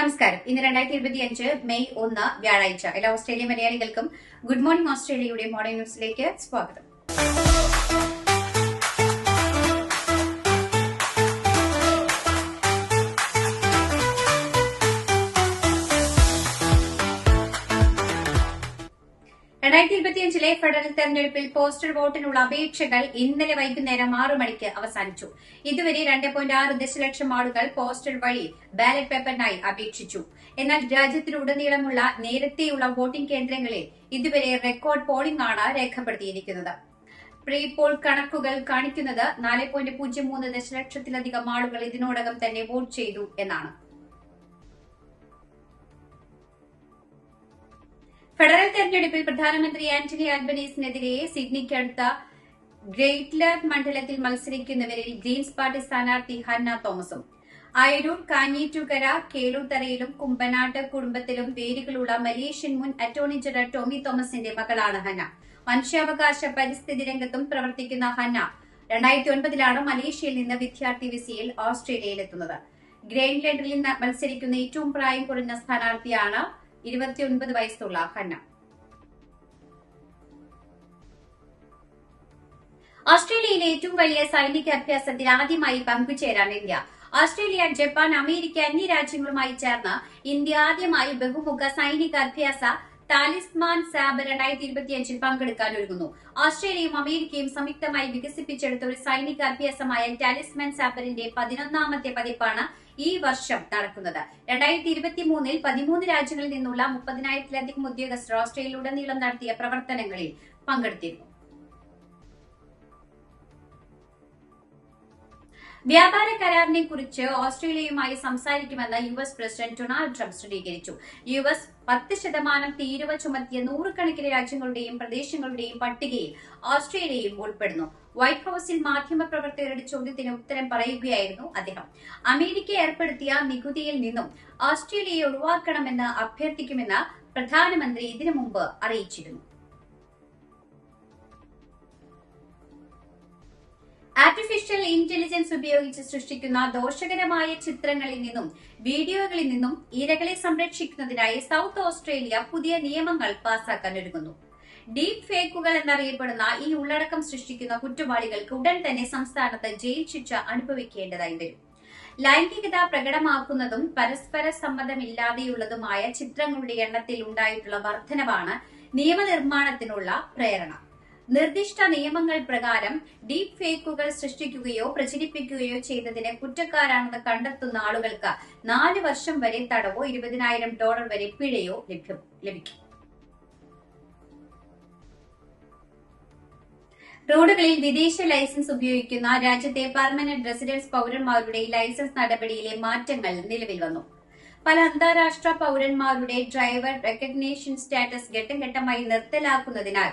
നമസ്കാരം. ഇന്ന് രണ്ടായിരത്തി ഇരുപത്തി അഞ്ച് മെയ് ഒന്ന് വ്യാഴാഴ്ച. എല്ലാ ഓസ്ട്രേലിയ മലയാളികൾക്കും ഗുഡ് മോർണിംഗ് ഓസ്ട്രേലിയയുടെ മോർണിംഗ് ന്യൂസിലേക്ക് സ്വാഗതം. രണ്ടായിരത്തി ഫെഡറൽ തെരഞ്ഞെടുപ്പിൽ പോസ്റ്റൽ വോട്ടിനുള്ള അപേക്ഷകൾ ഇന്നലെ വൈകുന്നേരം ആറു മണിക്ക് അവസാനിച്ചു. ഇതുവരെ രണ്ട് പോയിന്റ് ആറ് ദശലക്ഷം ആളുകൾ പോസ്റ്റൽ വഴി ബാലറ്റ് പേപ്പറിനായി അപേക്ഷിച്ചു. എന്നാൽ രാജ്യത്തിലുടനീളമുള്ള നേരത്തെയുള്ള വോട്ടിംഗ് കേന്ദ്രങ്ങളിൽ ഇതുവരെ റെക്കോർഡ് പോളിംഗ് ആണ് രേഖപ്പെടുത്തിയിരിക്കുന്നത്. പ്രീ പോൾ കണക്കുകൾ കാണിക്കുന്നത് നാല് പോയിന്റ് പൂജ്യം മൂന്ന് ദശലക്ഷത്തിലധികം ആളുകൾ ഇതിനോടകം തന്നെ വോട്ട് ചെയ്തു എന്നാണ്. ഫെഡറൽ തെരഞ്ഞെടുപ്പിൽ പ്രധാനമന്ത്രി ആന്റണി ആൽബനീസിനെതിരെ സിഡ്നിക്കടുത്ത ഗ്രേറ്റ്ലർ മണ്ഡലത്തിൽ മത്സരിക്കുന്നവരിൽ ഗ്രീൻസ് പാർട്ടി സ്ഥാനാർത്ഥി ഹന്ന തോമസും. അയരൂർ കാഞ്ഞീറ്റുകര കേളൂത്തറയിലും കുമ്പനാട്ട് കുടുംബത്തിലും പേരുകളുള്ള മലേഷ്യൻ മുൻ അറ്റോർണി ജനറൽ ടോമി തോമസിന്റെ മകളാണ് ഹന്ന. മനുഷ്യാവകാശ പരിസ്ഥിതി രംഗത്തും പ്രവർത്തിക്കുന്ന ഹന്ന രണ്ടായിരത്തി ഒൻപതിലാണ് മലേഷ്യയിൽ നിന്ന് വിദ്യാർത്ഥി വിസയിൽ ഓസ്ട്രേലിയയിലെത്തുന്നത്. ഗ്രേൻലൻഡിൽ മത്സരിക്കുന്ന ഏറ്റവും പ്രായം കുറഞ്ഞ സ്ഥാനാർത്ഥിയാണ് ഇരുപത്തിയൊൻപത് വയസ്സുള്ള ഹന്ന. ഓസ്ട്രേലിയയിലെ ഏറ്റവും വലിയ സൈനിക അഭ്യാസത്തിൽ ആദ്യമായി പങ്കുചേരാൻ ഇന്ത്യ. ഓസ്ട്രേലിയ ജപ്പാൻ അമേരിക്ക എന്നീ രാജ്യങ്ങളുമായി ചേർന്ന് ഇന്ത്യ ആദ്യമായി ബഹുമുഖ സൈനിക അഭ്യാസ താലിസ്മാൻ സാബ് രണ്ടായിരത്തി ഇരുപത്തിയഞ്ചിൽ പങ്കെടുക്കാൻ ഒരുങ്ങുന്നു. ഓസ്ട്രേലിയയും അമേരിക്കയും സംയുക്തമായി വികസിപ്പിച്ചെടുത്ത ഒരു സൈനിക അഭ്യാസമായ ടാലിസ്മാൻ സാബറിന്റെ പതിനൊന്നാമത്തെ പതിപ്പാണ് ഈ വർഷം നടക്കുന്നത്. രണ്ടായിരത്തി ഇരുപത്തി മൂന്നിൽ പതിമൂന്ന് രാജ്യങ്ങളിൽ നിന്നുള്ള മുപ്പതിനായിരത്തിലധികം ഉദ്യോഗസ്ഥർ ഓസ്ട്രേലിയയിലുടനീളം നടത്തിയ പ്രവർത്തനങ്ങളിൽ പങ്കെടുത്തിരുന്നു. വ്യാപാര കരാറിനെ കുറിച്ച് ഓസ്ട്രേലിയയുമായി സംസാരിക്കുമെന്ന് U S president Donald Trump സ്ഥിരീകരിച്ചു. യു എസ് പത്ത് ശതമാനം തീരുവ ചുമത്തിയ നൂറുകണക്കിന് രാജ്യങ്ങളുടെയും പ്രദേശങ്ങളുടെയും പട്ടികയിൽ ഓസ്ട്രേലിയയും ഉൾപ്പെടുന്നു. വൈറ്റ് ഹൌസിൽ മാധ്യമപ്രവർത്തകരുടെ ചോദ്യത്തിന് ഉത്തരം പറയുകയായിരുന്നു അദ്ദേഹം. അമേരിക്ക ഏർപ്പെടുത്തിയ നികുതിയിൽ നിന്നും ഓസ്ട്രേലിയയെ ഒഴിവാക്കണമെന്ന് അഭ്യർത്ഥിക്കുമെന്ന് പ്രധാനമന്ത്രി ഇതിനു മുമ്പ് അറിയിച്ചിരുന്നു. ആർട്ടിഫിഷ്യൽ ഇന്റലിജൻസ് ഉപയോഗിച്ച് സൃഷ്ടിക്കുന്ന ദോഷകരമായ ചിത്രങ്ങളിൽ നിന്നും വീഡിയോകളിൽ നിന്നും ഇരകളെ സംരക്ഷിക്കുന്നതിനായി സൗത്ത് ഓസ്ട്രേലിയ പുതിയ നിയമങ്ങൾ പാസാക്കാൻ ഒരുങ്ങുന്നു. ഡീപ് ഫേക്കുകൾ എന്നറിയപ്പെടുന്ന ഈ ഉള്ളടക്കം സൃഷ്ടിക്കുന്ന കുറ്റവാളികൾക്ക് ഉടൻ തന്നെ സംസ്ഥാനത്ത് ജയിൽ ശിക്ഷ അനുഭവിക്കേണ്ടതായി വരും. ലൈംഗികത പ്രകടമാക്കുന്നതും പരസ്പര സമ്മതമില്ലാതെയുള്ളതുമായ ചിത്രങ്ങളുടെ എണ്ണത്തിൽ ഉണ്ടായിട്ടുള്ള വർധനവാണ് നിയമനിർമ്മാണത്തിനുള്ള പ്രേരണ. നിർദ്ദിഷ്ട നിയമങ്ങൾ പ്രകാരം ഡീപ് ഫേക്കുകൾ സൃഷ്ടിക്കുകയോ പ്രചരിപ്പിക്കുകയോ ചെയ്തതിന് കുറ്റക്കാരാണെന്ന് കണ്ടെത്തുന്ന ആളുകൾക്ക് നാല് വർഷം വരെ തടവോ ഇരുപതിനായിരം ഡോളർ വരെ പിഴയോ ലഭിക്കും. റോഡുകളിൽ വിദേശ ലൈസൻസ് ഉപയോഗിക്കുന്ന രാജ്യത്തെ പെർമനന്റ് റെസിഡൻസ് പൌരന്മാരുടെ ലൈസൻസ് നടപടിയിലെ മാറ്റങ്ങൾ നിലവിൽ വന്നു. പല അന്താരാഷ്ട്ര പൌരന്മാരുടെ ഡ്രൈവർ റെക്കഗ്നേഷൻ സ്റ്റാറ്റസ് ഘട്ടം ഘട്ടമായി നിർത്തലാക്കുന്നതിനാൽ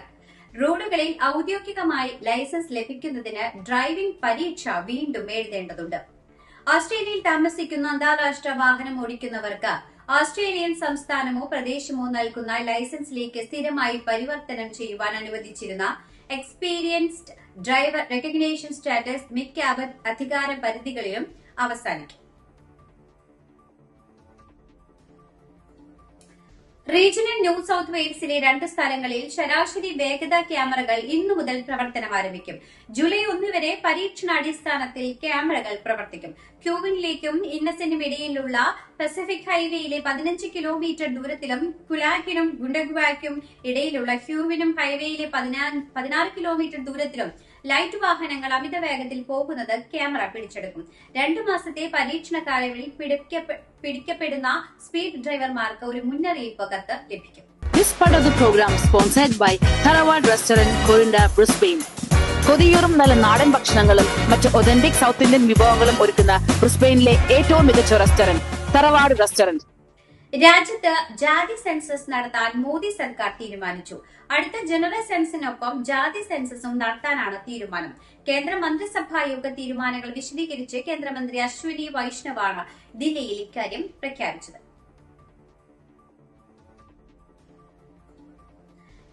റോഡുകളിൽ ഔദ്യോഗികമായി ലൈസൻസ് ലഭിക്കുന്നതിന് ഡ്രൈവിംഗ് പരീക്ഷ വീണ്ടും എഴുതേണ്ടതുണ്ട്. ഓസ്ട്രേലിയയിൽ താമസിക്കുന്ന അന്താരാഷ്ട്ര വാഹനം ഓടിക്കുന്നവർക്ക് ഓസ്ട്രേലിയൻ സംസ്ഥാനമോ പ്രദേശമോ നൽകുന്ന ലൈസൻസിലേക്ക് സ്ഥിരമായി പരിവർത്തനം ചെയ്യുവാൻ അനുവദിച്ചിരുന്ന എക്സ്പീരിയൻസ്ഡ് ഡ്രൈവർ റെക്കഗ്നേഷൻ സ്റ്റാറ്റസ് മിക്ക അധികാര പരിധികളിലും അവസാനിക്കും. റീജിയണൽ ന്യൂ സൌത്ത് വെയിൽസിലെ രണ്ട് സ്ഥലങ്ങളിൽ ശരാശരി വേഗത ക്യാമറകൾ ഇന്നു മുതൽ പ്രവർത്തനം ആരംഭിക്കും. ജൂലൈ ഒന്ന് വരെ പരീക്ഷണാടിസ്ഥാനത്തിൽ ക്യാമറകൾ പ്രവർത്തിക്കും. ക്യൂവിനിലേക്കും ഇന്നസെന്റും ഇടയിലുള്ള പസഫിക് ഹൈവേയിലെ പതിനഞ്ച് കിലോമീറ്റർ ദൂരത്തിലും കുലാക്കിനും ഗുണ്ടഗുവാക്കും ഇടയിലുള്ള ഹ്യൂവിനും ഹൈവേയിലെ പതിനാറ് കിലോമീറ്റർ ദൂരത്തിലും ലൈറ്റ് വാഹനങ്ങൾ അമിത വേഗത്തിൽ പോകുന്നത് ക്യാമറ പിടിച്ചെടുക്കും. രണ്ടു മാസത്തെ പരീക്ഷണ കാലയളവിൽ പിടിക്കപ്പെടുന്ന സ്പീഡ് ഡ്രൈവർമാർക്ക് ഒരു മുന്നറിയിപ്പ് കത്ത് ലഭിക്കും. This part of the program sponsored by Tharawad Restaurant, Corinda, Brisbane. കൊതിയൂറും നല്ല നാടൻ ഭക്ഷണങ്ങളും മറ്റ് ഒതന്റിക് സൗത്ത് ഇന്ത്യൻ വിഭവങ്ങളും ഒരുക്കുന്ന ബ്രിസ്ബെയിനിലെ ഏറ്റവും മികച്ച റെസ്റ്റോറന്റ് തറവാട് റെസ്റ്റോറന്റ് രാജ്യത്ത് ജാതി സെൻസസ് നടത്താൻ മോദി സർക്കാർ തീരുമാനിച്ചു. അടുത്ത ജനറൽ സെൻസിനൊപ്പം ജാതി സെൻസസും നടത്താനാണ് തീരുമാനം. കേന്ദ്ര മന്ത്രിസഭാ യോഗ തീരുമാനങ്ങൾ വിശദീകരിച്ച് കേന്ദ്രമന്ത്രി അശ്വിനി വൈഷ്ണവാണ് ദില്ലിയിൽ ഇക്കാര്യം പ്രഖ്യാപിച്ചത്.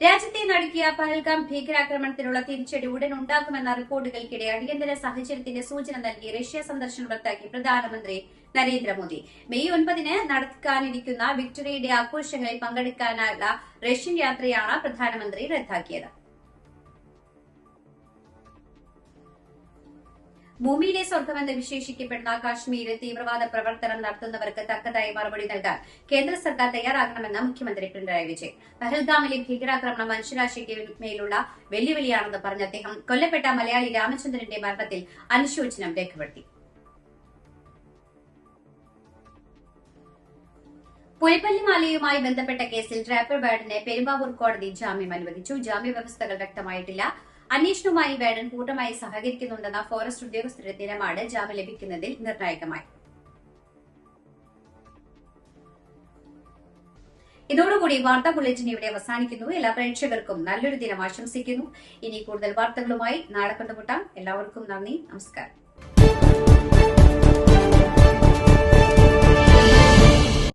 രാജ്യത്തെ നടുക്കിയ പഹൽഗാം ഭീകരാക്രമണത്തിനുള്ള തിരിച്ചടി ഉടൻ ഉണ്ടാക്കുമെന്ന റിപ്പോർട്ടുകൾക്കിടെ അടിയന്തര സാഹചര്യത്തിന്റെ സൂചന നൽകി റഷ്യ സന്ദർശനം റദ്ദാക്കി പ്രധാനമന്ത്രി നരേന്ദ്രമോദി. മെയ് ഒൻപതിന് നടക്കാനിരിക്കുന്ന വിക്ടറിയുടെ ആഘോഷങ്ങളിൽ പങ്കെടുക്കാനുള്ള റഷ്യൻ യാത്രയാണ് പ്രധാനമന്ത്രി റദ്ദാക്കിയത്. ഭൂമിയിലെ സ്വർഗമെന്ന് വിശേഷിക്കപ്പെടുന്ന കാശ്മീരിൽ തീവ്രവാദ പ്രവർത്തനം നടത്തുന്നവർക്ക് തക്കതായ മറുപടി നൽകാൻ കേന്ദ്ര സർക്കാർ തയ്യാറാകണമെന്ന് മുഖ്യമന്ത്രി പിണറായി വിജയൻ. പഹൽഗാമിലെ ഭീകരാക്രമണം മനുഷ്യരാശിക്ക് മേലുള്ള വെല്ലുവിളിയാണെന്ന് പറഞ്ഞ അദ്ദേഹം കൊല്ലപ്പെട്ട മലയാളി രാമചന്ദ്രന്റെ മരണത്തിൽ അനുശോചനം രേഖപ്പെടുത്തി. പുലിപ്പല്ലിമാലയുമായി ബന്ധപ്പെട്ട കേസിൽ ഡ്രാപ്പർ ബാഡിന് പെരുമ്പാവൂർ കോടതി ജാമ്യം അനുവദിച്ചു. ജാമ്യ വ്യവസ്ഥകൾ വ്യക്തമായിട്ടില്ല. അന്വേഷണവുമായി വേടൻ കൂട്ടമായി സഹകരിക്കുന്നുണ്ടെന്ന ഫോറസ്റ്റ് ഉദ്യോഗസ്ഥരുടെ നിലപാട് ജാമ്യം ലഭിക്കുന്നതിൽ നിർണായകമായി. ഇതോടുകൂടി വാർത്താ ബുള്ളറ്റിൻ ഇവിടെ അവസാനിക്കുന്നു. എല്ലാ പ്രേക്ഷകർക്കും നല്ലൊരു ദിനം ആശംസിക്കുന്നു. ഇനി കൂടുതൽ വാർത്തകളുമായി നാളെ കണ്ടുമുട്ടാം എല്ലാവർക്കും നന്ദി. നമസ്കാരം.